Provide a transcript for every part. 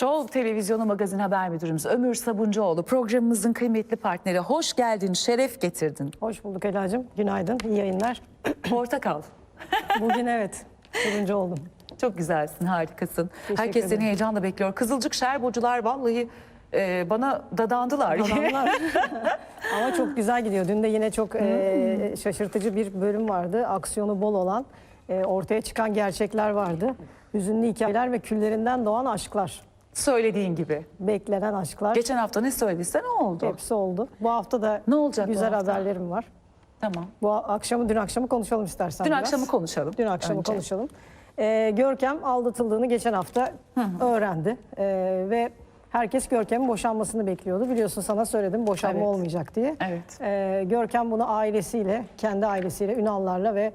Show Televizyonu Magazin Haber Müdürümüz Ömür Sabuncuoğlu programımızın kıymetli partneri. Hoş geldin, şeref getirdin. Hoş bulduk Ela'cığım. Günaydın, iyi yayınlar. Portakal. Bugün evet, turuncu oldum. Çok güzelsin, harikasın. Teşekkür Herkes seni ederim. heyecanla bekliyor. Kızılcık şerbocular vallahi e, bana dadandılar. Adamlar. Ama çok güzel gidiyor. Dün de yine çok e, şaşırtıcı bir bölüm vardı. Aksiyonu bol olan, e, ortaya çıkan gerçekler vardı. Hüzünlü hikayeler ve küllerinden doğan aşklar. Söylediğin gibi. Beklenen aşklar. Geçen hafta ne söylediyse ne oldu? Hepsi oldu. Bu hafta da Ne olacak bu güzel hafta? haberlerim var. Tamam. Bu akşamı, dün akşamı konuşalım istersen Dün biraz. akşamı konuşalım. Dün akşamı önce. konuşalım. Ee, Görkem aldatıldığını geçen hafta öğrendi. Ee, ve herkes Görkem'in boşanmasını bekliyordu. Biliyorsun sana söyledim boşanma Evet. olmayacak diye. Evet. Ee, Görkem bunu ailesiyle, kendi ailesiyle, Ünallarla ve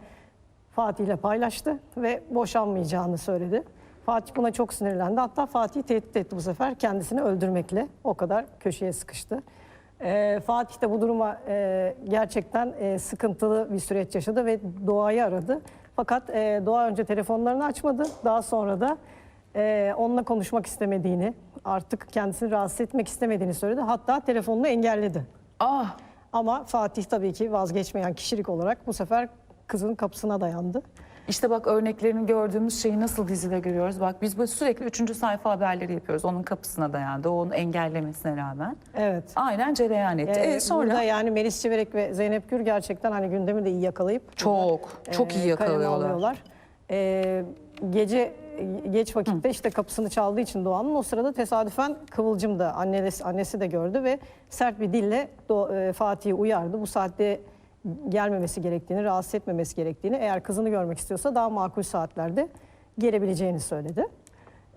Fatih'le paylaştı ve boşanmayacağını söyledi. Fatih buna çok sinirlendi. Hatta Fatih tehdit etti bu sefer kendisini öldürmekle. O kadar köşeye sıkıştı. Ee, Fatih de bu duruma e, gerçekten e, sıkıntılı bir süreç yaşadı ve Doğa'yı aradı. Fakat e, Doğa önce telefonlarını açmadı. Daha sonra da e, onunla konuşmak istemediğini, artık kendisini rahatsız etmek istemediğini söyledi. Hatta telefonunu engelledi. Ah, Ama Fatih tabii ki vazgeçmeyen kişilik olarak bu sefer kızın kapısına dayandı. İşte bak örneklerini gördüğümüz şeyi nasıl dizide görüyoruz. Bak biz böyle sürekli üçüncü sayfa haberleri yapıyoruz. Onun kapısına dayandı. Onun engellemesine rağmen. Evet. Aynen cereyan etti. Ee, E, sonra Burada yani Melis Çevirek ve Zeynep Gür gerçekten hani gündemi de iyi yakalayıp çok çok e, iyi yakalıyorlar. alıyorlar. Ee, gece geç vakitte işte kapısını çaldığı için Doğan'ın o sırada tesadüfen Kıvılcım da annesi, annesi de gördü ve sert bir dille Do- e, Fatih'i uyardı. Bu saatte gelmemesi gerektiğini, rahatsız etmemesi gerektiğini, eğer kızını görmek istiyorsa daha makul saatlerde gelebileceğini söyledi.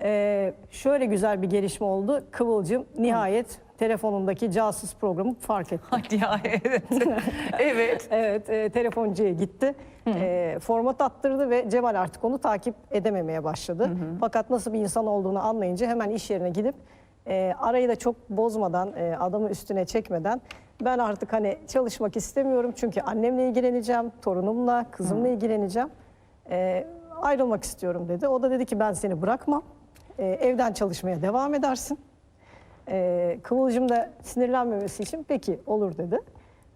Ee, şöyle güzel bir gelişme oldu. Kıvılcım nihayet telefonundaki casus programı fark etti. Hadi ya evet. evet. Evet, e, telefoncuya gitti. E, format attırdı ve Cemal artık onu takip edememeye başladı. Fakat nasıl bir insan olduğunu anlayınca hemen iş yerine gidip e, arayı da çok bozmadan, e, adamı üstüne çekmeden ben artık hani çalışmak istemiyorum çünkü annemle ilgileneceğim, torunumla, kızımla ilgileneceğim. E, ayrılmak istiyorum dedi. O da dedi ki ben seni bırakmam. E, evden çalışmaya devam edersin. E, Kıvılcım da sinirlenmemesi için peki olur dedi.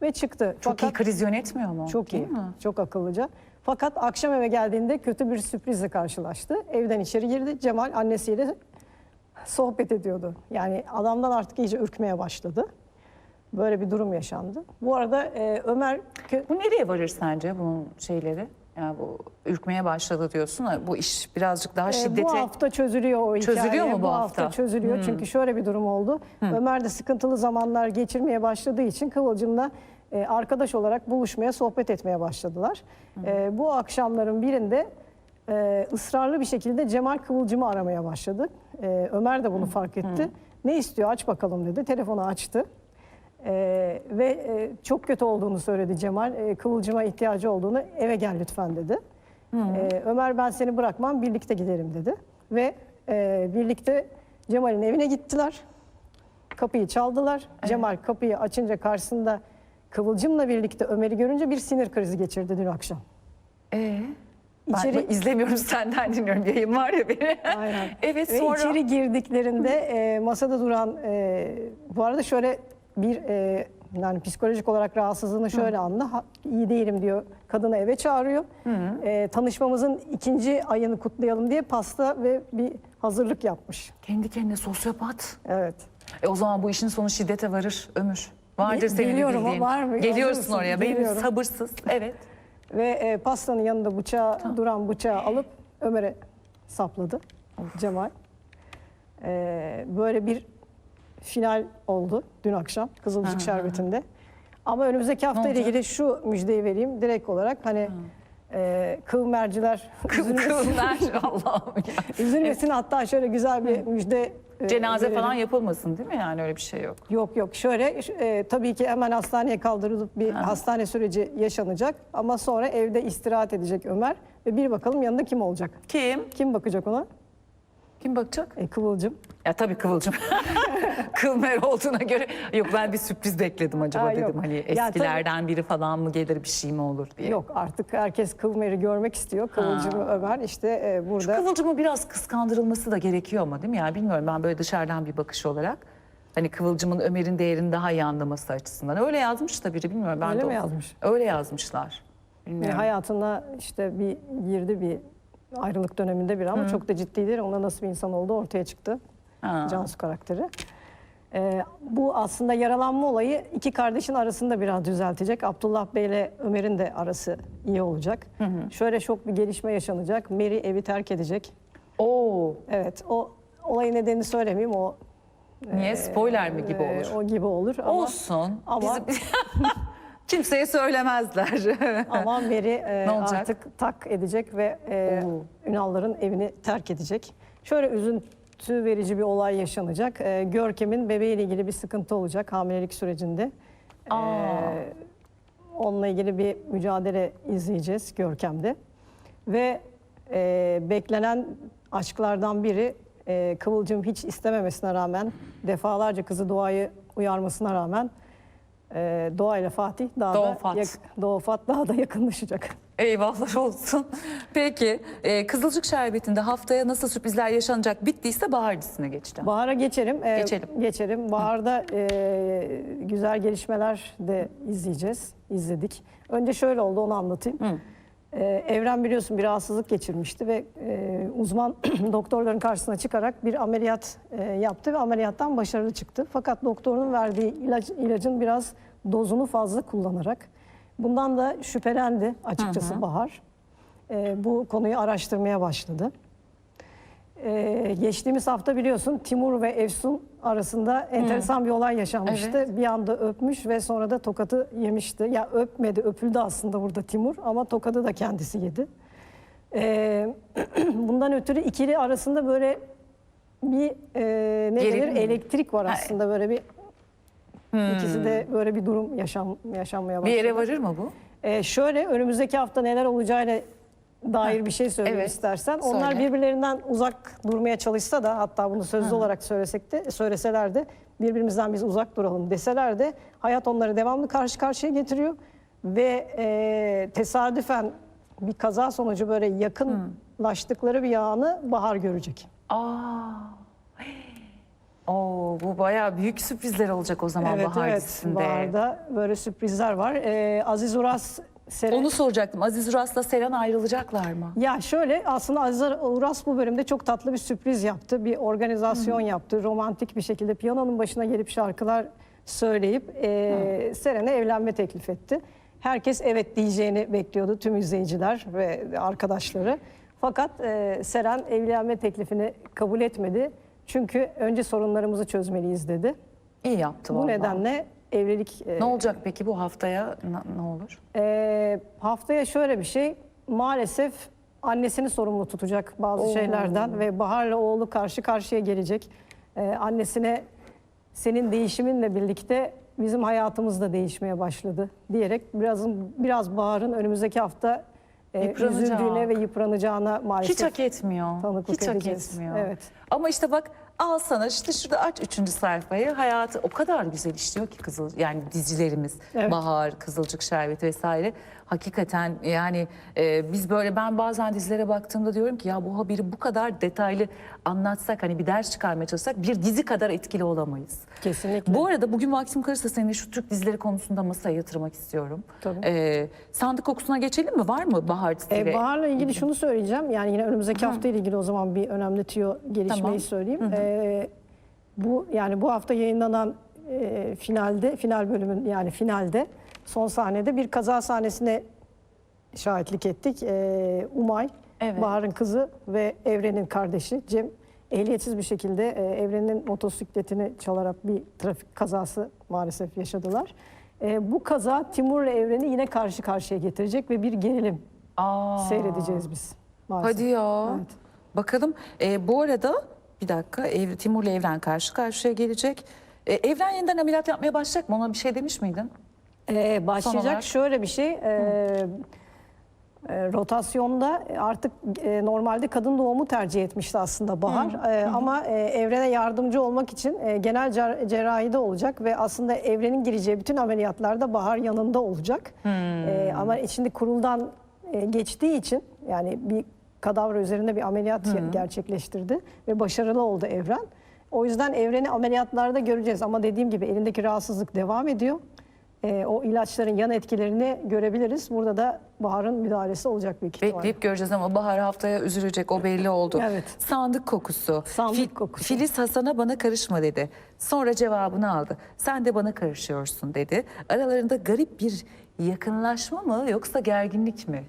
Ve çıktı. Çok iyi Fakat- kriz yönetmiyor mu? çok iyi, mi? çok akıllıca. Fakat akşam eve geldiğinde kötü bir sürprizle karşılaştı. Evden içeri girdi. Cemal annesiyle sohbet ediyordu. Yani adamdan artık iyice ürkmeye başladı. Böyle bir durum yaşandı. Bu arada e, Ömer Bu nereye varır sence bunun şeyleri? Yani bu ürkmeye başladı diyorsun. ha, Bu iş birazcık daha e, şiddete... bu hafta çözülüyor o hikaye. Çözülüyor mu bu hafta? hafta? Hmm. çözülüyor çünkü şöyle bir durum oldu. Ömer de sıkıntılı zamanlar geçirmeye başladığı için Kıvılcım'la e, arkadaş olarak buluşmaya, sohbet etmeye başladılar. E, bu akşamların birinde e, ısrarlı bir şekilde Cemal Kıvılcım'ı aramaya başladı. E, Ömer de bunu fark etti. Ne istiyor aç bakalım dedi. Telefonu açtı. E, ve e, çok kötü olduğunu söyledi Cemal. E, Kıvılcım'a ihtiyacı olduğunu eve gel lütfen dedi. E, Ömer ben seni bırakmam birlikte gidelim dedi. Ve e, birlikte Cemal'in evine gittiler. Kapıyı çaldılar. Cemal kapıyı açınca karşısında Kıvılcım'la birlikte Ömer'i görünce bir sinir krizi geçirdi dün akşam. Ee, İçeri- ben izlemiyorum senden dinliyorum. Yayın var ya benim. Aynen. evet Ve sonra... içeri girdiklerinde e, masada duran e, bu arada şöyle bir e, yani psikolojik olarak rahatsızlığını şöyle anla. Ha, iyi değilim diyor. Kadını eve çağırıyor. E, tanışmamızın ikinci ayını kutlayalım diye pasta ve bir hazırlık yapmış. Kendi kendine sosyopat. Evet. E o zaman bu işin sonu şiddete varır Ömür. Vardır Ge- senin geliyorum, bildiğin. var mı? Geliyorsun oraya. Benim Geliyorum. sabırsız. Evet. Ve e, pastanın yanında bıçağı duran bıçağı alıp Ömer'e sapladı Cemal. E, böyle bir final oldu dün akşam Kızılcık Şerbeti'nde. Ama önümüzdeki hafta ile ilgili şu müjdeyi vereyim direkt olarak hani e, kıl merciler üzülmesin, Kızlar Allah'ım ya. üzülmesin hatta şöyle güzel bir müjde e, Cenaze verelim. falan yapılmasın değil mi? Yani öyle bir şey yok. Yok yok şöyle e, tabii ki hemen hastaneye kaldırılıp bir hastane süreci yaşanacak ama sonra evde istirahat edecek Ömer ve bir bakalım yanında kim olacak? Kim? Kim bakacak ona? Kim bakacak? E, Kıvılcım. Ya tabii Kıvılcım. Kılmer olduğuna göre yok ben bir sürpriz bekledim acaba Aa, dedim. yok. Hani Ya tabii- eskilerden biri falan mı gelir bir şey mi olur diye. Yok artık herkes Kıvmer'i görmek istiyor. Kıvılcım'ı Ömer işte e, burada. Kıvılcımın biraz kıskandırılması da gerekiyor ama değil mi? Yani bilmiyorum ben böyle dışarıdan bir bakış olarak. Hani Kıvılcım'ın Ömer'in değerini daha iyi anlaması açısından. Öyle yazmış da biri bilmiyorum. Ben Öyle de mi o- yazmış? Öyle yazmışlar. E, Bilmiyorum. hayatına işte bir girdi bir ayrılık döneminde bir ama çok da ciddidir. Ona nasıl bir insan olduğu ortaya çıktı. Ha. Cansu karakteri. Ee, bu aslında yaralanma olayı iki kardeşin arasında biraz düzeltecek. Abdullah Bey ile Ömer'in de arası iyi olacak. Şöyle şok bir gelişme yaşanacak. Mary evi terk edecek. Oo, Evet o olayın nedenini söylemeyeyim. O niye? Spoiler mi gibi e, olur? o gibi olur ama Olsun. ama- Bizim- Kimseye söylemezler. ama Mary e, artık tak edecek ve e. Ünal'ların evini terk edecek. Şöyle üzüntü verici bir olay yaşanacak. E, Görkem'in bebeğiyle ilgili bir sıkıntı olacak hamilelik sürecinde. E, onunla ilgili bir mücadele izleyeceğiz Görkem'de. Ve e, beklenen aşklardan biri e, Kıvılcım hiç istememesine rağmen defalarca kızı Doğa'yı uyarmasına rağmen e, Doğa ile Fatih daha Doğu da Fat. yak- Doğu Fat daha da yakınlaşacak. Eyvahlar olsun. Peki e, Kızılcık Şerbeti'nde haftaya nasıl sürprizler yaşanacak bittiyse bahar dizisine geçeceğim. Bahar'a geçelim. Ee, Geçelim. Geçelim. Bahar'da e, güzel gelişmeler de izleyeceğiz. İzledik. Önce şöyle oldu onu anlatayım. Hı. Ee, Evren biliyorsun bir rahatsızlık geçirmişti ve e, uzman doktorların karşısına çıkarak bir ameliyat e, yaptı ve ameliyattan başarılı çıktı. Fakat doktorun verdiği ilaç, ilacın biraz dozunu fazla kullanarak bundan da şüphelendi açıkçası Bahar. E, bu konuyu araştırmaya başladı. Ee, geçtiğimiz hafta biliyorsun Timur ve Efsun arasında enteresan bir olay yaşanmıştı. Bir anda öpmüş ve sonra da tokatı yemişti. Ya öpmedi, öpüldü aslında burada Timur ama tokadı da kendisi yedi. Ee, bundan ötürü ikili arasında böyle bir e, ne Gerilim denir mi? elektrik var aslında böyle bir ikisi de böyle bir durum yaşam yaşanmaya Bir başladı. yere varır mı bu? Ee, şöyle önümüzdeki hafta neler olacağıyla dair bir şey söyleyeyim evet. istersen. Onlar Söyle. birbirlerinden uzak durmaya çalışsa da hatta bunu sözlü olarak söylesek de söyleseler de birbirimizden biz uzak duralım deseler de hayat onları devamlı karşı karşıya getiriyor ve e, tesadüfen bir kaza sonucu böyle yakınlaştıkları bir anı Bahar görecek. Aa. Oo, bu bayağı büyük sürprizler olacak o zaman evet bahar evet dizisinde. Bahar'da böyle sürprizler var. Ee, Aziz Uras Seren- Onu soracaktım. Aziz Uras'la Seren ayrılacaklar mı? Ya şöyle aslında Aziz Uras bu bölümde çok tatlı bir sürpriz yaptı. Bir organizasyon yaptı. Romantik bir şekilde piyanonun başına gelip şarkılar söyleyip e, Seren'e evlenme teklif etti. Herkes evet diyeceğini bekliyordu tüm izleyiciler ve arkadaşları. Fakat e, Seren evlenme teklifini kabul etmedi. Çünkü önce sorunlarımızı çözmeliyiz dedi. İyi yaptı Bu vallahi. nedenle evlilik e, Ne olacak peki bu haftaya ne, ne olur? ee, haftaya şöyle bir şey. Maalesef annesini sorumlu tutacak bazı Oo. şeylerden ve Bahar'la oğlu karşı karşıya gelecek. Ee, annesine senin değişiminle birlikte bizim hayatımız da değişmeye başladı diyerek biraz biraz Bahar'ın önümüzdeki hafta e, üzüldüğüne ve yıpranacağına maalesef Hiç hak etmiyor. tanıklık Hiç hak edeceğiz. etmiyor. Evet. Ama işte bak al sana işte şurada aç üçüncü sayfayı. Hayatı o kadar güzel işliyor ki Kızıl yani dizilerimiz. Evet. Bahar, Kızılcık Şerbeti vesaire. Hakikaten yani e, biz böyle ben bazen dizilere baktığımda diyorum ki ya bu haberi bu kadar detaylı anlatsak hani bir ders çıkarmaya çalışsak bir dizi kadar etkili olamayız. Kesinlikle. Bu arada bugün vaktim kalırsa seninle şu Türk dizileri konusunda masaya yatırmak istiyorum. Tabii. E, sandık kokusuna geçelim mi? Var mı Bahar dizileri? E, Bahar'la ilgili şunu söyleyeceğim. Yani yine önümüzdeki hafta ile ilgili o zaman bir önemli tüyo gelişmeyi Tamam. söyleyeyim. E, bu yani bu hafta yayınlanan e, finalde final bölümün yani finalde son sahnede bir kaza sahnesine şahitlik ettik. E, Umay, Evet. Bahar'ın kızı ve Evren'in kardeşi Cem ehliyetsiz bir şekilde e, Evren'in motosikletini çalarak bir trafik kazası maalesef yaşadılar. E, bu kaza Timur'la Evren'i yine karşı karşıya getirecek ve bir gerilim Aa. seyredeceğiz biz. Maalesef. Hadi ya. Evet. Bakalım. E, bu arada bir dakika Ev, Timur'la Evren karşı karşıya gelecek. E, Evren yeniden ameliyat yapmaya başlayacak mı? Ona bir şey demiş miydin? Ee, başlayacak olarak- şöyle bir şey. e, E, rotasyonda artık e, normalde kadın doğumu tercih etmişti aslında Bahar. E, ama e, evrene yardımcı olmak için e, genel cer- cerrahide olacak ve aslında evrenin gireceği bütün ameliyatlarda Bahar yanında olacak. E, ama içinde kuruldan e, geçtiği için yani bir kadavra üzerinde bir ameliyat gerçekleştirdi ve başarılı oldu evren. O yüzden evreni ameliyatlarda göreceğiz ama dediğim gibi elindeki rahatsızlık devam ediyor. E, o ilaçların yan etkilerini görebiliriz. Burada da Bahar'ın müdahalesi olacak büyük ihtimalle. Bekleyip göreceğiz ama Bahar haftaya üzülecek o belli oldu. Evet. Sandık kokusu. Sandık kokusu. Filiz Hasan'a bana karışma dedi. Sonra cevabını aldı. Sen de bana karışıyorsun dedi. Aralarında garip bir yakınlaşma mı yoksa gerginlik mi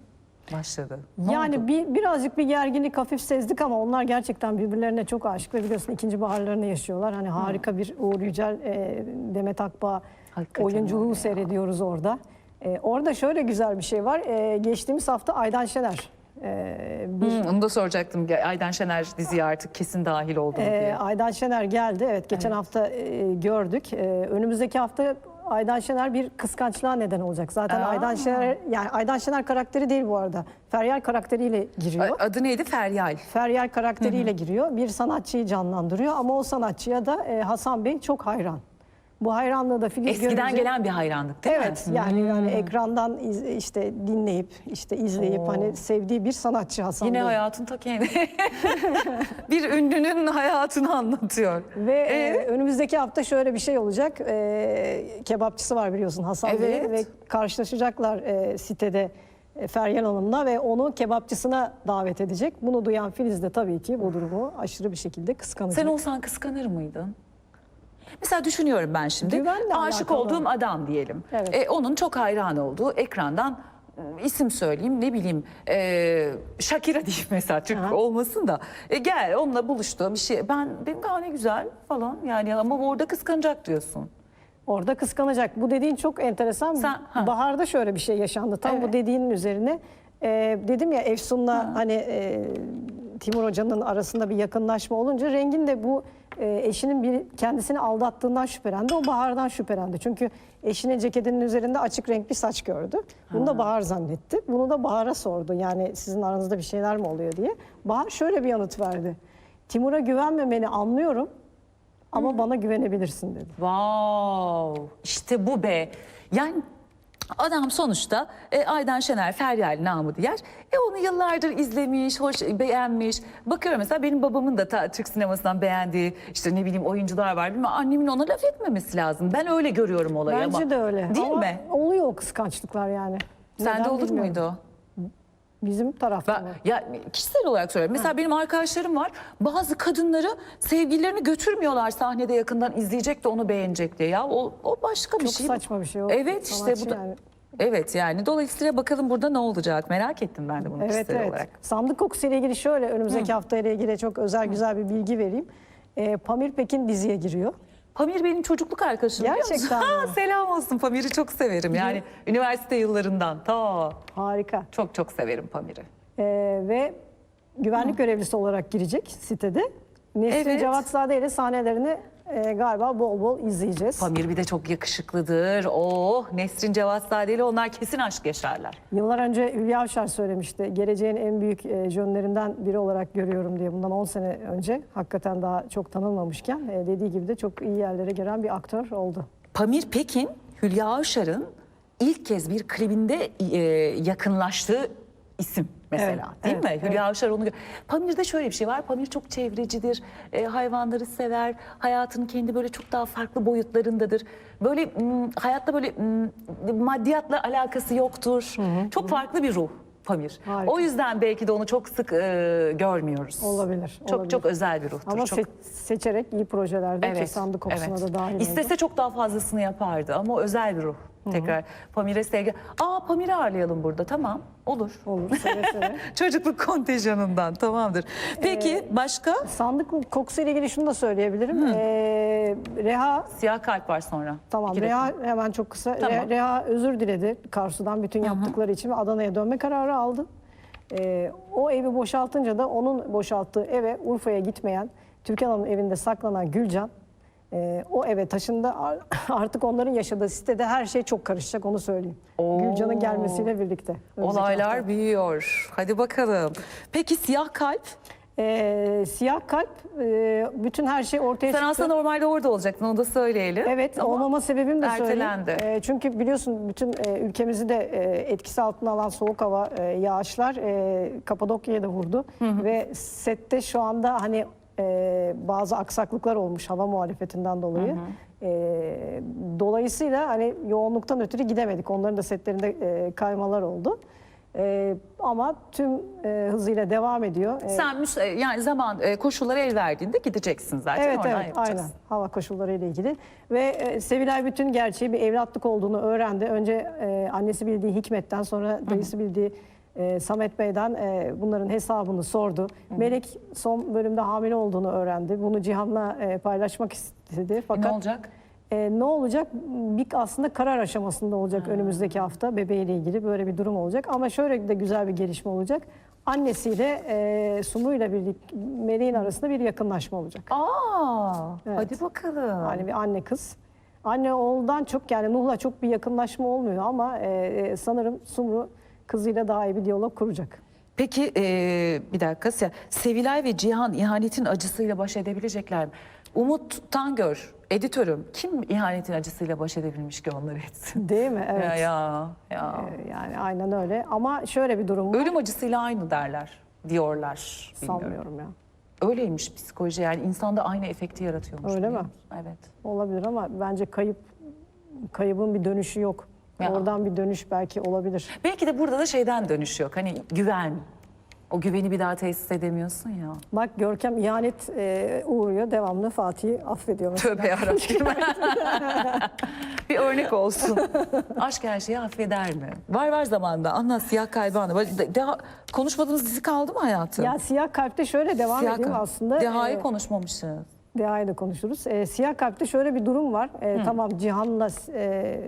başladı? Ne Yani oldu? bir, birazcık bir gerginlik hafif sezdik ama onlar gerçekten birbirlerine çok aşık ve biliyorsun ikinci baharlarını yaşıyorlar. Hani harika bir Uğur Yücel, e, Demet Akbağ Hakikaten oyunculuğu öyle seyrediyoruz orada. E, orada şöyle güzel bir şey var. E, geçtiğimiz hafta Aydan Şener e, bir Hmm, onu da soracaktım. Aydan Şener diziye artık kesin dahil oldu mu Ee, diye. Aydan Şener geldi. Evet geçen hafta e, gördük. Ee, önümüzdeki hafta Aydan Şener bir kıskançlığa neden olacak. Zaten Aa. Aydan Şener yani Aydan Şener karakteri değil bu arada. Feryal karakteriyle giriyor. Adı neydi? Feryal. Feryal karakteriyle giriyor. Bir sanatçıyı canlandırıyor ama o sanatçıya da e, Hasan Bey çok hayran. Bu hayranlığı da Filiz Eskiden görünce- gelen bir hayranlık değil Evet mi? yani yani ekrandan iz- işte dinleyip işte izleyip Oo. hani sevdiği bir sanatçı Hasan Yine Bey. hayatın ta kendi. bir ünlünün hayatını anlatıyor. Ve e, Ee? önümüzdeki hafta şöyle bir şey olacak. E, kebapçısı var biliyorsun Hasan Bey Evet. ve karşılaşacaklar e, sitede e, Feryal Hanım'la ve onu kebapçısına davet edecek. Bunu duyan Filiz de tabii ki bu durumu aşırı bir şekilde kıskanacak. Sen olsan kıskanır mıydın? Mesela düşünüyorum ben şimdi. Güvenle Aşık alakalı. olduğum adam diyelim. Evet. E, onun çok hayran olduğu ekrandan e, isim söyleyeyim ne bileyim e, Shakira diyeyim mesela Türk Aha. olmasın da e, gel onunla buluştu bir şey ben dedim ki "Aa, ne güzel falan yani ama orada kıskanacak diyorsun. Orada kıskanacak. Bu dediğin çok enteresan. Sen- ha. Bahar'da şöyle bir şey yaşandı. Tam Evet. bu dediğinin üzerine. Ee, dedim ya Efsun'la hani e, Timur Hoca'nın arasında bir yakınlaşma olunca Rengin de bu e, eşinin bir kendisini aldattığından şüphelendi. O Bahar'dan şüphelendi. Çünkü eşinin ceketinin üzerinde açık renk bir saç gördü. Bunu da Bahar zannetti. Bunu da Bahar'a sordu. Yani sizin aranızda bir şeyler mi oluyor diye. Bahar şöyle bir yanıt verdi. Timur'a güvenmemeni anlıyorum ama bana güvenebilirsin dedi. Wow işte bu be. Yani adam sonuçta e, Aydan Şener Feryal namı diğer. E onu yıllardır izlemiş, hoş beğenmiş. Bakıyorum mesela benim babamın da ta, Türk sinemasından beğendiği işte ne bileyim oyuncular var. Bilmem, annemin ona laf etmemesi lazım. Ben öyle görüyorum olayı Bence ama. de öyle. Değil Ama mi? Oluyor o kıskançlıklar yani. Sende olur bilmiyorum. muydu? Bizim tarafta Ben, ya kişisel olarak söylüyorum. Mesela benim arkadaşlarım var. Bazı kadınları sevgililerini götürmüyorlar sahnede yakından izleyecek de onu beğenecek diye. Ya o, o başka bir Çok şey. saçma bir şey o. Evet işte bu da. yani. Evet yani dolayısıyla bakalım burada ne olacak merak ettim ben de bunu Evet kişisel evet. olarak. Sandık kokusu ile ilgili şöyle önümüzdeki hafta ile ilgili çok özel güzel bir bilgi vereyim. Ee, Pamir Pekin diziye giriyor. Pamir benim çocukluk arkadaşım. biliyor musun? Gerçekten mi? Selam olsun Pamir'i çok severim. Yani üniversite yıllarından ta Harika. çok çok severim Pamir'i. Ee, ve güvenlik görevlisi olarak girecek sitede. Nesrin Evet. Cevatzade ile sahnelerini e, galiba bol bol izleyeceğiz. Pamir bir de çok yakışıklıdır. Oh Nesrin Cevatzade ile onlar kesin aşk yaşarlar. Yıllar önce Hülya Avşar söylemişti. Geleceğin en büyük e, jönlerinden biri olarak görüyorum diye. Bundan 10 sene önce hakikaten daha çok tanınmamışken e, dediği gibi de çok iyi yerlere gelen bir aktör oldu. Pamir Pekin, Hülya Avşar'ın ilk kez bir klibinde e, yakınlaştığı isim mesela Evet, değil evet, mi? Hülya Avşar onu Pamir'de şöyle bir şey var. Pamir çok çevrecidir, e, hayvanları sever, hayatının kendi böyle çok daha farklı boyutlarındadır. Böyle m, hayatta böyle m, maddiyatla alakası yoktur. Çok farklı bir ruh Pamir. Harika. O yüzden belki de onu çok sık e, görmüyoruz. Olabilir, Çok olabilir. çok özel bir ruhtur. Ama çok... se- seçerek iyi projelerde ki sandık evet. da dahil İstese çok daha fazlasını yapardı ama özel bir ruh. Tekrar Pamir'e sevgi. Aa Pamir'i ağırlayalım burada tamam olur. Olur seve seve. Çocukluk kontenjanından tamamdır. Peki Ee, başka? Sandık kokusu ile ilgili şunu da söyleyebilirim. Ee, Reha Siyah kalp var sonra. Tamam İki Reha dakika. hemen çok kısa. Tamam. Re- Reha özür diledi Karsu'dan bütün yaptıkları için ve Adana'ya dönme kararı aldı. Ee, o evi boşaltınca da onun boşalttığı eve Urfa'ya gitmeyen Türkan Hanım'ın evinde saklanan Gülcan E, o eve taşındı. Ar- Artık onların yaşadığı sitede her şey çok karışacak onu söyleyeyim. Oo. Gülcan'ın gelmesiyle birlikte. Olaylar hafta. büyüyor. Hadi bakalım. Peki siyah kalp? E, siyah kalp e, bütün her şey ortaya Sen çıktı. aslında normalde orada olacaktın onu da söyleyelim. Evet Ama olmama sebebim de söyleyeyim. ertelendi. E, çünkü biliyorsun bütün e, ülkemizi de e, etkisi altına alan soğuk hava e, yağışlar e, Kapadokya'ya da vurdu. Ve sette şu anda hani e, bazı aksaklıklar olmuş hava muhalefetinden dolayı. E, dolayısıyla hani yoğunluktan ötürü gidemedik. Onların da setlerinde e, kaymalar oldu. E, ama tüm e, hızıyla devam ediyor. E, Sen e, yani zaman e, koşulları el verdiğinde gideceksin zaten. Evet oradan evet yapacağız. aynen hava koşulları ile ilgili ve e, Sevilay bütün gerçeği bir evlatlık olduğunu öğrendi. Önce e, annesi bildiği Hikmet'ten sonra dayısı bildiği e, Samet Bey'den e, bunların hesabını sordu. Melek son bölümde hamile olduğunu öğrendi. Bunu Cihan'la e, paylaşmak istedi E, fakat ne olacak? e, ne olacak? Bir aslında karar aşamasında olacak önümüzdeki hafta bebeğiyle ilgili böyle bir durum olacak. Ama şöyle de güzel bir gelişme olacak. Annesiyle e, Sumru ile birlikte Melek'in arasında bir yakınlaşma olacak. Aa, Evet. hadi bakalım. Yani bir anne kız. Anne oğuldan çok yani Nuh'la çok bir yakınlaşma olmuyor ama e, e, sanırım Sumru kızıyla daha iyi bir diyalog kuracak. Peki e, bir dakika Se- Sevilay ve Cihan ihanetin acısıyla baş edebilecekler mi? Umut Tangör, editörüm. Kim ihanetin acısıyla baş edebilmiş ki onları etsin? Değil mi? Evet. Ya ya. ya. E, Yani aynen öyle. Ama şöyle bir durum var. Ölüm acısıyla aynı derler, diyorlar. Bilmiyorum. Sanmıyorum ya. Öyleymiş psikoloji yani insanda aynı efekti yaratıyormuş. Öyle mi? Evet. Olabilir ama bence kayıp kaybın bir dönüşü yok. Ya. Oradan bir dönüş belki olabilir. Belki de burada da şeyden dönüş yok. Hani güven. O güveni bir daha tesis edemiyorsun ya. Bak Görkem ihanet e, uğruyor. Devamlı Fatih'i affediyor. mesela. Tövbe yarabbim. bir örnek olsun. Aşk her şeyi affeder mi? Var var zamanda. Anlat siyah kalbi anla. Böyle de- Daha konuşmadığımız dizi kaldı mı hayatım? Ya Siyah Kalp'te şöyle devam Siyah kalp. aslında. Deha'yı E, konuşmamışız. Deha'yı da konuşuruz. Ee, Siyah Kalp'te şöyle bir durum var. Ee, tamam Cihan'la e,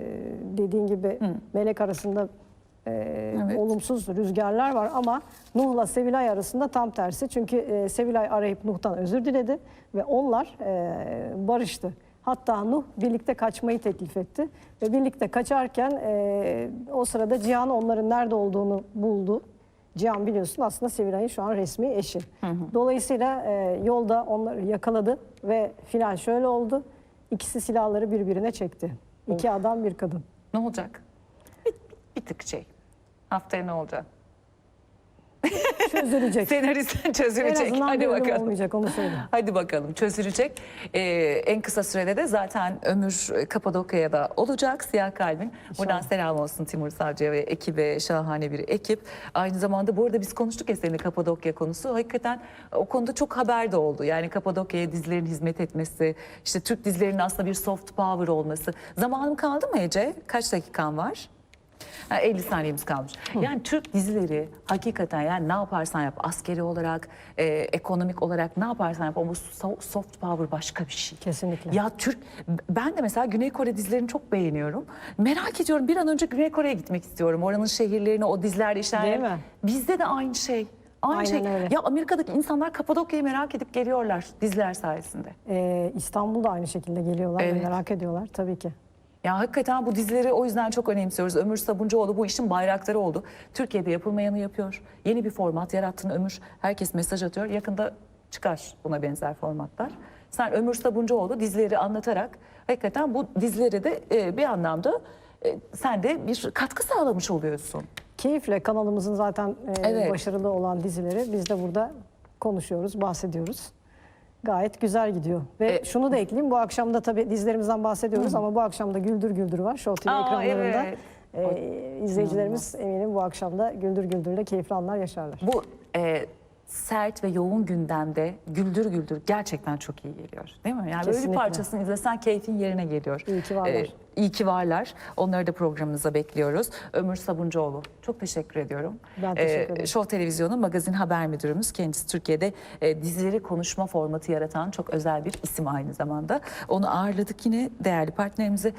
dediğin gibi Melek arasında e, Evet. olumsuz rüzgarlar var ama Nuh'la Sevilay arasında tam tersi. Çünkü e, Sevilay arayıp Nuh'tan özür diledi ve onlar e, barıştı. Hatta Nuh birlikte kaçmayı teklif etti ve birlikte kaçarken e, o sırada Cihan onların nerede olduğunu buldu. Cihan biliyorsun aslında Sevilay'ın şu an resmi eşi. Dolayısıyla e, yolda onları yakaladı ve final şöyle oldu. İkisi silahları birbirine çekti. İki adam bir kadın. Ne olacak? Bir, bir tık şey. Haftaya ne olacak? Çözülecek. Senarist en çözülecek. azından Hadi bakalım. olmayacak onu söyleyeyim. Hadi bakalım çözülecek. Ee, en kısa sürede de zaten Ömür Kapadokya'ya da olacak Siyah Kalbin. Buradan selam olsun Timur Savcı'ya ve ekibe şahane bir ekip. Aynı zamanda bu arada biz konuştuk ya seninle Kapadokya konusu. Hakikaten o konuda çok haber de oldu. Yani Kapadokya'ya dizilerin hizmet etmesi, işte Türk dizilerinin aslında bir soft power olması. Zamanım kaldı mı Ece? Kaç dakikan var? Ha, 50 saniyemiz kalmış. Yani Türk dizileri hakikaten yani ne yaparsan yap askeri olarak, e, ekonomik olarak ne yaparsan yap ama so- soft power başka bir şey. Kesinlikle. Ya Türk ben de mesela Güney Kore dizilerini çok beğeniyorum. Merak ediyorum bir an önce Güney Kore'ye gitmek istiyorum. Oranın şehirlerini o dizilerde işler. Değil mi? Bizde de aynı şey. Aynı Aynen şey. öyle. Ya Amerika'daki insanlar Kapadokya'yı merak edip geliyorlar diziler sayesinde. Ee, İstanbul'da aynı şekilde geliyorlar ve Evet. merak ediyorlar tabii ki. Ya hakikaten bu dizileri o yüzden çok önemsiyoruz. Ömür Sabuncuoğlu bu işin bayrakları oldu. Türkiye'de yapılmayanı yapıyor. Yeni bir format yarattın Ömür. Herkes mesaj atıyor. Yakında çıkar buna benzer formatlar. Sen Ömür Sabuncuoğlu dizileri anlatarak hakikaten bu dizileri de e, bir anlamda e, sen de bir katkı sağlamış oluyorsun. Keyifle kanalımızın zaten e, Evet. başarılı olan dizileri biz de burada konuşuyoruz, bahsediyoruz. Gayet güzel gidiyor. Ve E, şunu da ekleyeyim. Bu akşam da tabii dizilerimizden bahsediyoruz ama bu akşam da Güldür Güldür var. Show TV Aa, ekranlarında. evet. E, izleyicilerimiz eminim bu akşam da Güldür Güldür'le keyifli anlar yaşarlar. Bu e, sert ve yoğun gündemde güldür güldür gerçekten çok iyi geliyor. Değil mi? Yani böyle bir Kesinlikle. parçasını izlesen keyfin yerine geliyor. İyi ki varlar. iyi ki varlar. Onları da programımıza bekliyoruz. Ömür Sabuncuoğlu. Çok teşekkür ediyorum. Ben teşekkür ederim. Show Televizyonu magazin haber müdürümüz. Kendisi Türkiye'de e, dizileri konuşma formatı yaratan çok özel bir isim aynı zamanda. Onu ağırladık yine değerli partnerimizi.